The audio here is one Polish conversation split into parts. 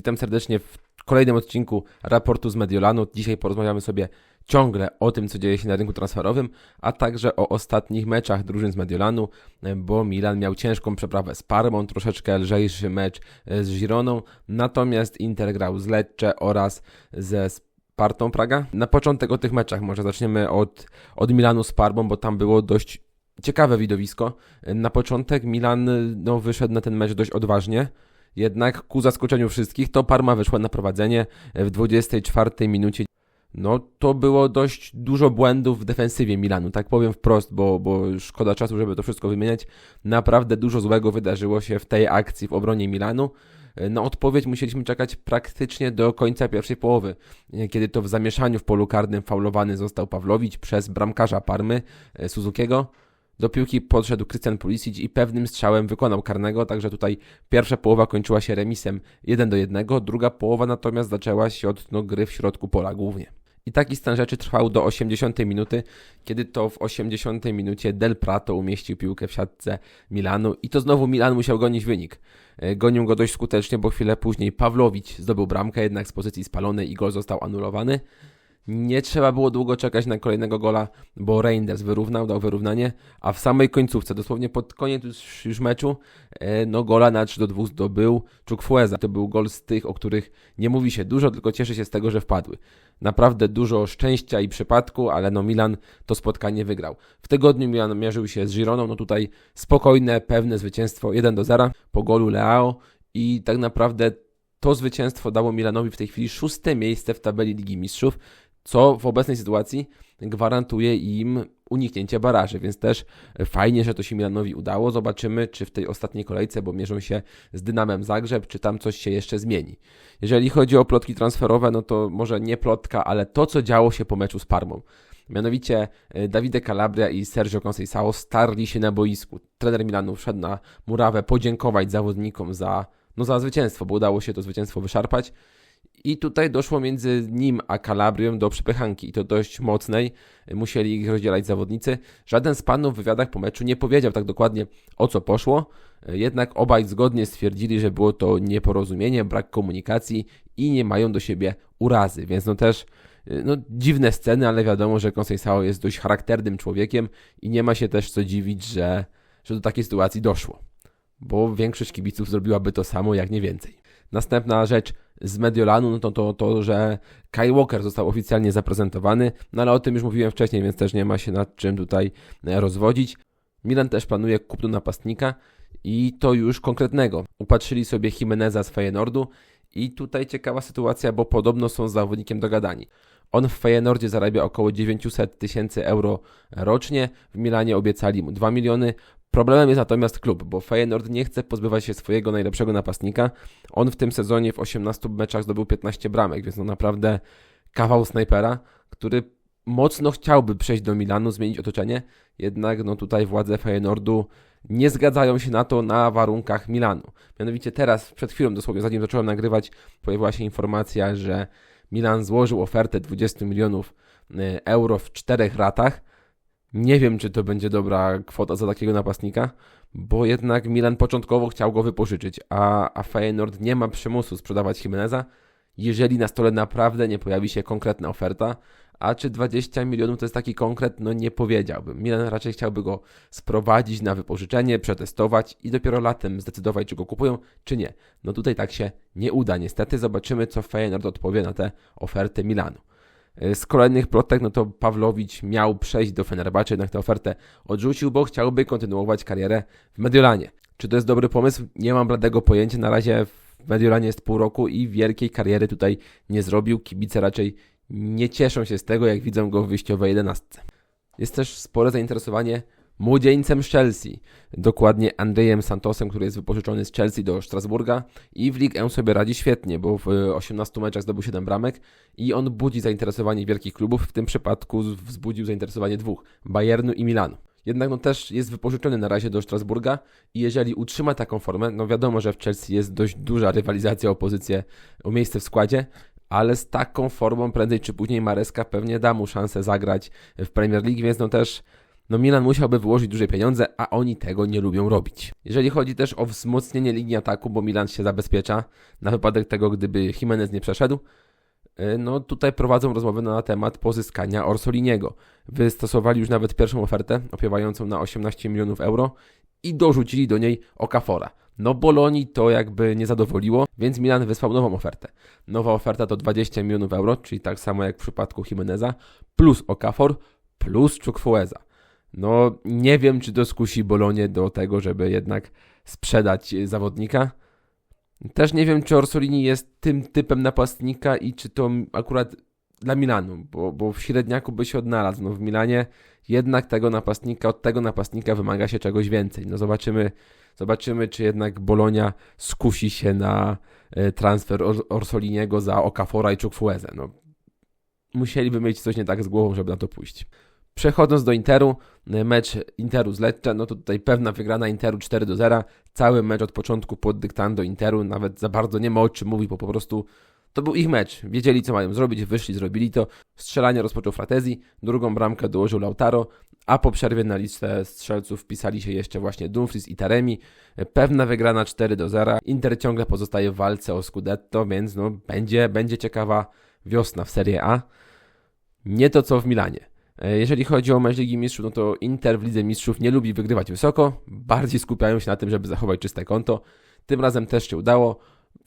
Witam serdecznie w kolejnym odcinku raportu z Mediolanu. Dzisiaj porozmawiamy sobie ciągle o tym, co dzieje się na rynku transferowym, a także o ostatnich meczach drużyn z Mediolanu, bo Milan miał ciężką przeprawę z Parmą, troszeczkę lżejszy mecz z Gironą, natomiast Inter grał z Lecce oraz ze Spartą Praga. Na początek o tych meczach może zaczniemy od, od Milanu z Parmą, bo tam było dość ciekawe widowisko. Na początek Milan no, wyszedł na ten mecz dość odważnie. Jednak ku zaskoczeniu wszystkich to Parma wyszła na prowadzenie w 24 minucie. No to było dość dużo błędów w defensywie Milanu, tak powiem wprost, bo, bo szkoda czasu, żeby to wszystko wymieniać. Naprawdę dużo złego wydarzyło się w tej akcji w obronie Milanu. Na odpowiedź musieliśmy czekać praktycznie do końca pierwszej połowy, kiedy to w zamieszaniu w polu karnym faulowany został Pawlowicz przez bramkarza Parmy Suzukiego. Do piłki podszedł Krystian Pulisic i pewnym strzałem wykonał karnego, także tutaj pierwsza połowa kończyła się remisem 1 do 1, druga połowa natomiast zaczęła się od no, gry w środku pola głównie. I taki stan rzeczy trwał do 80 minuty, kiedy to w 80 minucie Del Prato umieścił piłkę w siatce Milanu i to znowu Milan musiał gonić wynik. E, gonił go dość skutecznie, bo chwilę później Pawlowicz zdobył bramkę, jednak z pozycji spalonej i gol został anulowany. Nie trzeba było długo czekać na kolejnego gola, bo Reinders wyrównał, dał wyrównanie, a w samej końcówce, dosłownie pod koniec już, już meczu, e, no gola na 3 do 2 zdobył Czukfueza. To był gol z tych, o których nie mówi się dużo, tylko cieszy się z tego, że wpadły. Naprawdę dużo szczęścia i przypadku, ale no Milan to spotkanie wygrał. W tygodniu Milan mierzył się z Gironą, no tutaj spokojne, pewne zwycięstwo 1 do 0 po golu Leao i tak naprawdę to zwycięstwo dało Milanowi w tej chwili szóste miejsce w tabeli Ligi Mistrzów co w obecnej sytuacji gwarantuje im uniknięcie baraży, więc też fajnie, że to się Milanowi udało. Zobaczymy, czy w tej ostatniej kolejce, bo mierzą się z Dynamem Zagrzeb, czy tam coś się jeszcze zmieni. Jeżeli chodzi o plotki transferowe, no to może nie plotka, ale to, co działo się po meczu z Parmą. Mianowicie e, Davide Calabria i Sergio Conceição starli się na boisku. Trener Milanu wszedł na murawę podziękować zawodnikom za, no za zwycięstwo, bo udało się to zwycięstwo wyszarpać. I tutaj doszło między nim a Kalabrią do przepychanki i to dość mocnej. Musieli ich rozdzielać zawodnicy. Żaden z panów w wywiadach po meczu nie powiedział tak dokładnie o co poszło. Jednak obaj zgodnie stwierdzili, że było to nieporozumienie, brak komunikacji i nie mają do siebie urazy. Więc no też no, dziwne sceny, ale wiadomo, że Conceição jest dość charakternym człowiekiem i nie ma się też co dziwić, że, że do takiej sytuacji doszło. Bo większość kibiców zrobiłaby to samo, jak nie więcej. Następna rzecz z Mediolanu, no to, to to, że Kyle Walker został oficjalnie zaprezentowany, no ale o tym już mówiłem wcześniej, więc też nie ma się nad czym tutaj e, rozwodzić. Milan też planuje kupno napastnika i to już konkretnego. Upatrzyli sobie Jimeneza z Feyenoordu i tutaj ciekawa sytuacja, bo podobno są z zawodnikiem dogadani. On w Feyenoordzie zarabia około 900 tysięcy euro rocznie, w Milanie obiecali mu 2 miliony, Problemem jest natomiast klub, bo Feyenoord nie chce pozbywać się swojego najlepszego napastnika. On w tym sezonie w 18 meczach zdobył 15 bramek, więc no naprawdę kawał snajpera, który mocno chciałby przejść do Milanu, zmienić otoczenie, jednak no tutaj władze Feyenoordu nie zgadzają się na to na warunkach Milanu. Mianowicie teraz, przed chwilą dosłownie, zanim zacząłem nagrywać, pojawiła się informacja, że Milan złożył ofertę 20 milionów y, euro w czterech ratach, nie wiem, czy to będzie dobra kwota za takiego napastnika, bo jednak Milan początkowo chciał go wypożyczyć, a, a Feyenoord nie ma przymusu sprzedawać Jimeneza, jeżeli na stole naprawdę nie pojawi się konkretna oferta, a czy 20 milionów to jest taki konkret, no nie powiedziałbym. Milan raczej chciałby go sprowadzić na wypożyczenie, przetestować i dopiero latem zdecydować, czy go kupują, czy nie. No tutaj tak się nie uda niestety. Zobaczymy, co Feyenoord odpowie na te oferty Milanu. E, z kolejnych plotek, no to Pawlowicz miał przejść do Fenerbahce, jednak tę ofertę odrzucił, bo chciałby kontynuować karierę w Mediolanie. Czy to jest dobry pomysł? Nie mam bladego pojęcia. Na razie w Mediolanie jest pół roku i wielkiej kariery tutaj nie zrobił. Kibice raczej nie cieszą się z tego, jak widzą go w wyjściowej jedenastce. Jest też spore zainteresowanie młodzieńcem z Chelsea, dokładnie Andrejem Santosem, który jest wypożyczony z Chelsea do Strasburga i w Ligue sobie radzi świetnie, bo w 18 meczach zdobył 7 bramek i on budzi zainteresowanie wielkich klubów, w tym przypadku wzbudził zainteresowanie dwóch, Bayernu i Milanu. Jednak no też jest wypożyczony na razie do Strasburga i jeżeli utrzyma taką formę, no wiadomo, że w Chelsea jest dość duża rywalizacja o pozycję, o miejsce w składzie, ale z taką formą prędzej czy później Mareska pewnie da mu szansę zagrać w Premier League, więc no też no Milan musiałby wyłożyć duże pieniądze, a oni tego nie lubią robić. Jeżeli chodzi też o wzmocnienie linii ataku, bo Milan się zabezpiecza na wypadek tego, gdyby Jimenez nie przeszedł, y, no tutaj prowadzą rozmowy na temat pozyskania Orsoliniego. Wystosowali już nawet pierwszą ofertę, opiewającą na 18 milionów euro i dorzucili do niej Okafora. No Bolonii to jakby nie zadowoliło, więc Milan wysłał nową ofertę. Nowa oferta to 20 milionów euro, czyli tak samo jak w przypadku Jimeneza, plus Okafor, plus Czukfueza. No nie wiem, czy to skusi Bolonię do tego, żeby jednak sprzedać zawodnika. Też nie wiem, czy Orsolini jest tym typem napastnika i czy to akurat dla Milanu, bo, bo w średniaku by się odnalazł. No w Milanie jednak tego napastnika, od tego napastnika wymaga się czegoś więcej. No zobaczymy, zobaczymy czy jednak Bolonia skusi się na e, transfer Orsoliniego za Okafora i Czukfuezę. No, musieliby mieć coś nie tak z głową, żeby na to pójść. Przechodząc do Interu, e, mecz Interu z Lecce, no to tutaj pewna wygrana Interu 4 do 0. Cały mecz od początku pod dyktando Interu, nawet za bardzo nie ma o czym mówić, bo po prostu to był ich mecz. Wiedzieli, co mają zrobić, wyszli, zrobili to. Strzelanie rozpoczął Fratezi, drugą bramkę dołożył Lautaro, a po przerwie na listę strzelców wpisali się jeszcze właśnie Dumfries i Taremi. Pewna wygrana 4 do 0. Inter ciągle pozostaje w walce o Scudetto, więc no, będzie, będzie ciekawa wiosna w Serie A. Nie to co w Milanie. E, jeżeli chodzi o mecz Ligi Mistrzów, no to Inter w Lidze Mistrzów nie lubi wygrywać wysoko, bardziej skupiają się na tym, żeby zachować czyste konto. Tym razem też się udało.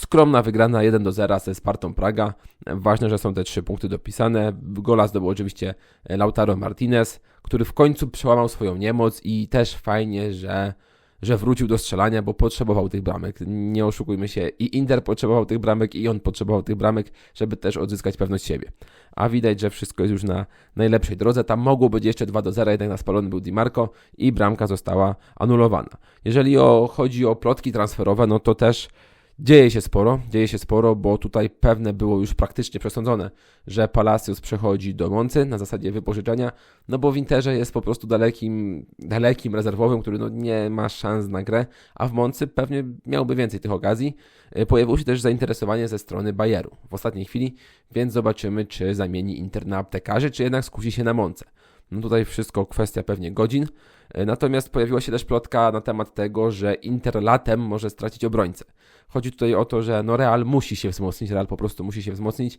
Skromna wygrana 1 do 0 ze Spartą Praga. Ważne, że są te trzy punkty dopisane. Gola zdobył oczywiście Lautaro Martinez, który w końcu przełamał swoją niemoc i też fajnie, że, że wrócił do strzelania, bo potrzebował tych bramek. Nie oszukujmy się, i Inter potrzebował tych bramek, i on potrzebował tych bramek, żeby też odzyskać pewność siebie. A widać, że wszystko jest już na najlepszej drodze. Tam mogło być jeszcze 2 do 0, jednak na spalony był Di Marco i bramka została anulowana. Jeżeli o, chodzi o plotki transferowe, no to też Dzieje się sporo, dzieje się sporo, bo tutaj pewne było już praktycznie przesądzone, że Palacios przechodzi do Moncy na zasadzie wypożyczenia, no bo w Interze jest po prostu dalekim, dalekim rezerwowym, który no nie ma szans na grę, a w Moncy pewnie miałby więcej tych okazji. E, pojawiło się też zainteresowanie ze strony Bayeru w ostatniej chwili, więc zobaczymy, czy zamieni Inter na aptekarzy, czy jednak skusi się na Monce. No tutaj wszystko kwestia pewnie godzin. E, natomiast pojawiła się też plotka na temat tego, że Inter latem może stracić obrońcę. Chodzi tutaj o to, że no Real musi się wzmocnić, Real po prostu musi się wzmocnić.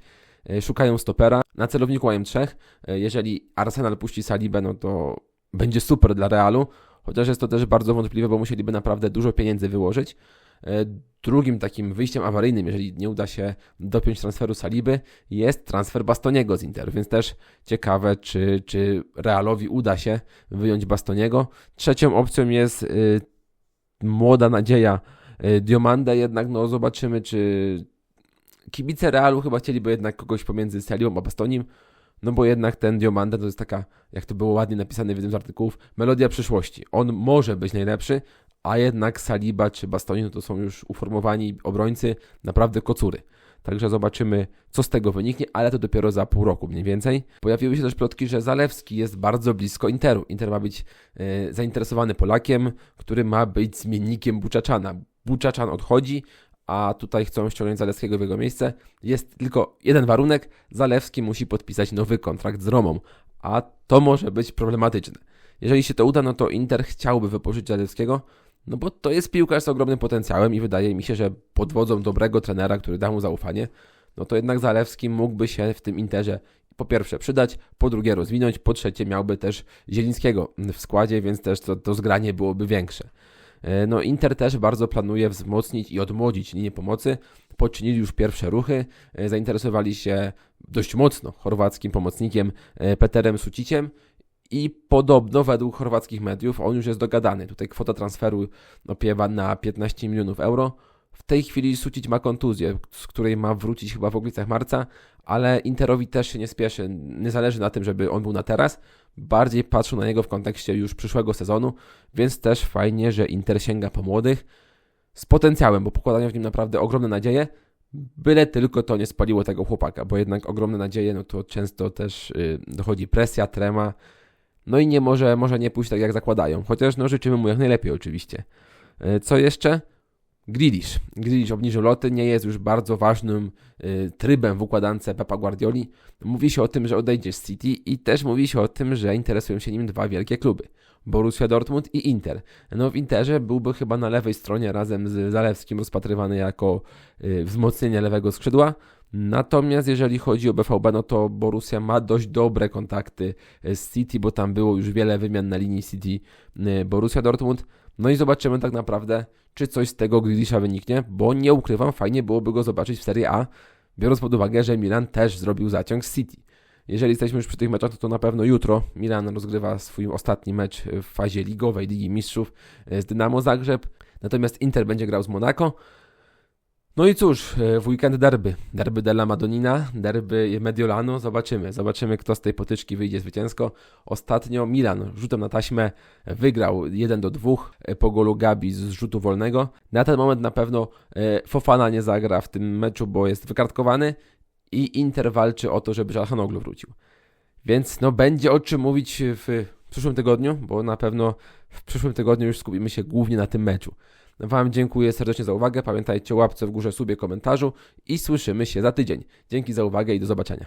E, szukają stopera. Na celowniku mają trzech. E, jeżeli Arsenal puści Salibę, no to będzie super dla Realu. Chociaż jest to też bardzo wątpliwe, bo musieliby naprawdę dużo pieniędzy wyłożyć. E, drugim takim wyjściem awaryjnym, jeżeli nie uda się dopiąć transferu Saliby, jest transfer Bastoniego z Interu, więc też ciekawe, czy, czy Realowi uda się wyjąć Bastoniego. Trzecią opcją jest y, młoda nadzieja y, Diomande, jednak no zobaczymy, czy kibice Realu chyba chcieliby jednak kogoś pomiędzy Salibą a Bastonim, no bo jednak ten Diomande to jest taka, jak to było ładnie napisane w jednym z artykułów, melodia przyszłości. On może być najlepszy, a jednak Saliba czy Bastoni no to są już uformowani obrońcy, naprawdę kocury. Także zobaczymy, co z tego wyniknie, ale to dopiero za pół roku mniej więcej. Pojawiły się też plotki, że Zalewski jest bardzo blisko Interu. Inter ma być e, zainteresowany Polakiem, który ma być zmiennikiem Buczaczana. Buczaczan odchodzi, a tutaj chcą ściągnąć Zalewskiego w jego miejsce. Jest tylko jeden warunek: Zalewski musi podpisać nowy kontrakt z Romą, a to może być problematyczne. Jeżeli się to uda, no to Inter chciałby wypożyczyć Zalewskiego, no bo to jest piłkarz z ogromnym potencjałem i wydaje mi się, że pod wodzą dobrego trenera, który da mu zaufanie, no to jednak Zalewski mógłby się w tym Interze po pierwsze przydać, po drugie rozwinąć, po trzecie miałby też Zielińskiego w składzie, więc też to, to zgranie byłoby większe. E, no Inter też bardzo planuje wzmocnić i odmłodzić linię pomocy. Poczynili już pierwsze ruchy, e, zainteresowali się dość mocno chorwackim pomocnikiem e, Peterem Suciciem i podobno według chorwackich mediów on już jest dogadany. Tutaj kwota transferu opiewa na 15 milionów euro. W tej chwili Sucić ma kontuzję, z której ma wrócić chyba w okolicach marca, ale Interowi też się nie spieszy. Nie zależy na tym, żeby on był na teraz. Bardziej patrzą na niego w kontekście już przyszłego sezonu, więc też fajnie, że Inter sięga po młodych z potencjałem, bo pokładają w nim naprawdę ogromne nadzieje. Byle tylko to nie spaliło tego chłopaka, bo jednak ogromne nadzieje, no to często też yy, dochodzi presja, trema, no i nie może, może nie pójść tak jak zakładają. Chociaż no życzymy mu jak najlepiej oczywiście. E, co jeszcze? Grealish. Grealish obniżył loty, nie jest już bardzo ważnym y, trybem w układance Pepa Guardioli. Mówi się o tym, że odejdzie z City i też mówi się o tym, że interesują się nim dwa wielkie kluby. Borussia Dortmund i Inter. No w Interze byłby chyba na lewej stronie razem z Zalewskim rozpatrywany jako y, wzmocnienie lewego skrzydła. Natomiast jeżeli chodzi o BVB, no to Borussia ma dość dobre kontakty z City, bo tam było już wiele wymian na linii City y, Borussia Dortmund. No i zobaczymy tak naprawdę, czy coś z tego Grealisha wyniknie, bo nie ukrywam, fajnie byłoby go zobaczyć w Serie A, biorąc pod uwagę, że Milan też zrobił zaciąg z City. Jeżeli jesteśmy już przy tych meczach, to, to na pewno jutro Milan rozgrywa swój ostatni mecz w fazie ligowej Ligi Mistrzów z Dynamo Zagrzeb, natomiast Inter będzie grał z Monaco. No i cóż, w weekend derby. Derby della Madonnina, derby Mediolanu. Zobaczymy. Zobaczymy, kto z tej potyczki wyjdzie zwycięsko. Ostatnio Milan rzutem na taśmę wygrał 1 do 2 po golu Gabi z rzutu wolnego. Na ten moment na pewno e, Fofana nie zagra w tym meczu, bo jest wykartkowany i Inter walczy o to, żeby Żalhanoglu wrócił. Więc no będzie o czym mówić w przyszłym tygodniu, bo na pewno w przyszłym tygodniu już skupimy się głównie na tym meczu. Wam dziękuję serdecznie za uwagę. Pamiętajcie o łapce w górze, subie, komentarzu i słyszymy się za tydzień. Dzięki za uwagę i do zobaczenia.